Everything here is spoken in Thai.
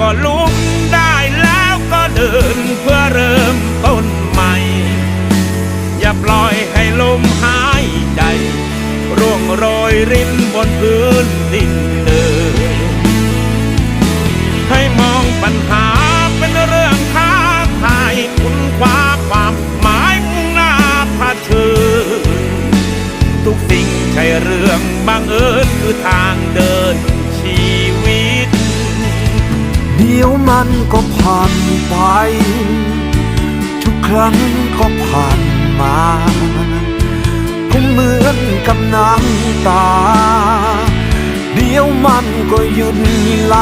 ก็ลุกได้แล้วก็เดินเพื่อเริ่มต้นใหม่ อย่าปล่อยให้ลมหายใจ ร่วงโรยริมบนพื้นดินเดิมให้มองปัญหาเป็นเรื่องท้าทายคุณคว้าความหมายมุ่งหน้าผาเชิญทุกสิ่งใช่เรื่องบังเอิญคือทาง เดี๋ยวมันก็ผ่านไป ทุกครั้งก็ผ่านมาก็เหมือนกับน้ำตา เดี๋ยวมันก็หยุดไหล